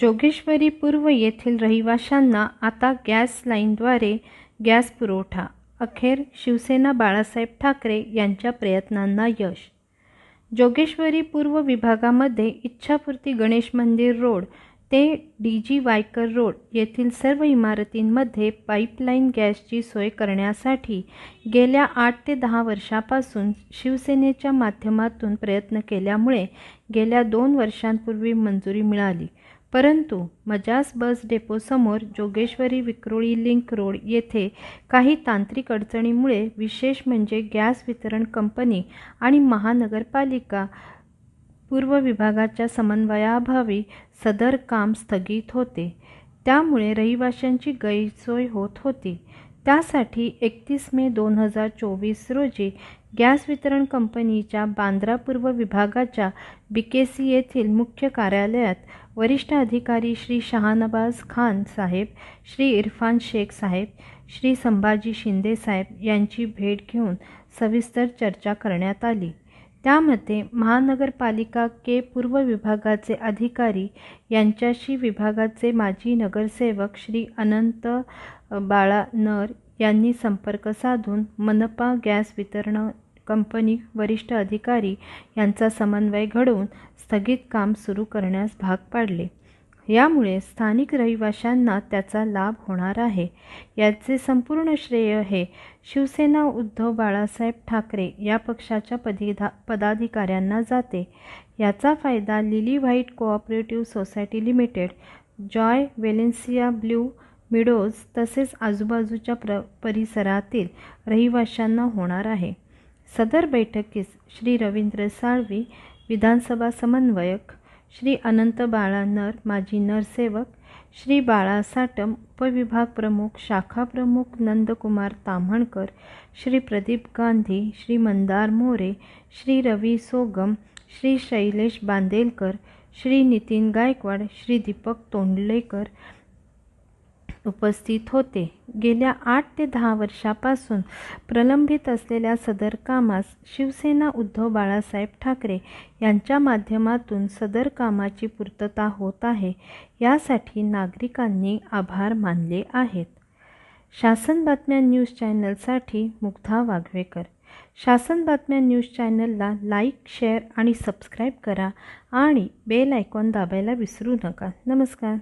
जोगेश्वरी पूर्व येथील रहिवाशांना आता गॅस लाईनद्वारे गॅस पुरवठा. अखेर शिवसेना बाळासाहेब ठाकरे यांच्या प्रयत्नांना यश. जोगेश्वरी पूर्व विभागामध्ये इच्छापूर्ती गणेश मंदिर रोड ते डी जी वायकर रोड येथील सर्व इमारतींमध्ये पाईपलाईन गॅसची सोय करण्यासाठी गेल्या आठ ते दहा वर्षापासून शिवसेनेच्या माध्यमातून प्रयत्न केल्यामुळे गेल्या दोन वर्षांपूर्वी मंजुरी मिळाली. परंतु मजाज बस डेपोसमोर जोगेश्वरी विक्रोळी लिंक रोड येथे काही तांत्रिक अडचणीमुळे विशेष म्हणजे गॅस वितरण कंपनी आणि महानगरपालिका पूर्व विभागाच्या समन्वयाअभावी सदर काम स्थगित होते. त्यामुळे रहिवाशांची गैरसोय होत होती. त्यासाठी एकतीस मे दोन हजार चोवीस रोजी गॅस वितरण कंपनीच्या बांद्रा पूर्व विभागाच्या बीकेसी येथील मुख्य कार्यालयात वरिष्ठ अधिकारी श्री शहानवाज खान साहेब श्री इरफान शेख साहेब श्री संभाजी शिंदे साहेब यांची भेट घेऊन सविस्तर चर्चा करण्यात आली. त्यामध्ये महानगरपालिका के पूर्व विभागाचे अधिकारी यांच्याशी विभागाचे माजी नगरसेवक श्री अनंत बाळा नर यांनी संपर्क साधून मनपा गॅस वितरण कंपनी वरिष्ठ अधिकारी यांचा समन्वय घडवून स्थगित काम सुरू करण्यास भाग पाडले. यामुळे स्थानिक रहिवाशांना त्याचा लाभ होणार आहे. याचे संपूर्ण श्रेय हे शिवसेना उद्धव बाळासाहेब ठाकरे या पक्षाच्या पदिधा पदाधिकाऱ्यांना जाते. याचा फायदा Lily White cooperative society limited Joy Valencia Blue Meadows तसेच आजूबाजूच्या प्र परिसरातील रहिवाशांना होणार आहे. सदर बैठकीस श्री रवींद्र साळवी विधानसभा समन्वयक श्री अनंत बाळा नर माजी नरसेवक श्री बाळा साटम उपविभाग प्रमुख शाखा प्रमुख नंदकुमार ताम्हणकर श्री प्रदीप गांधी श्री मंदार मोरे श्री रवी सोगम श्री शैलेश बांदेलकर श्री नितीन गायकवाड श्री दीपक तोंडलेकर उपस्थित होते. गेल्या आठ ते दहा वर्षापासून प्रलंबित असलेल्या सदर कामास शिवसेना उद्धव बाळासाहेब ठाकरे यांच्या माध्यमातून सदर कामाची पूर्तता होत आहे यासाठी नागरिकांनी आभार मानले आहेत. शासन बातम्या न्यूज चॅनलसाठी मुग्धा वाघवेकर. शासन बातम्या न्यूज चॅनलला लाईक शेअर आणि सबस्क्राईब करा आणि बेल आयकॉन दाबायला विसरू नका. नमस्कार.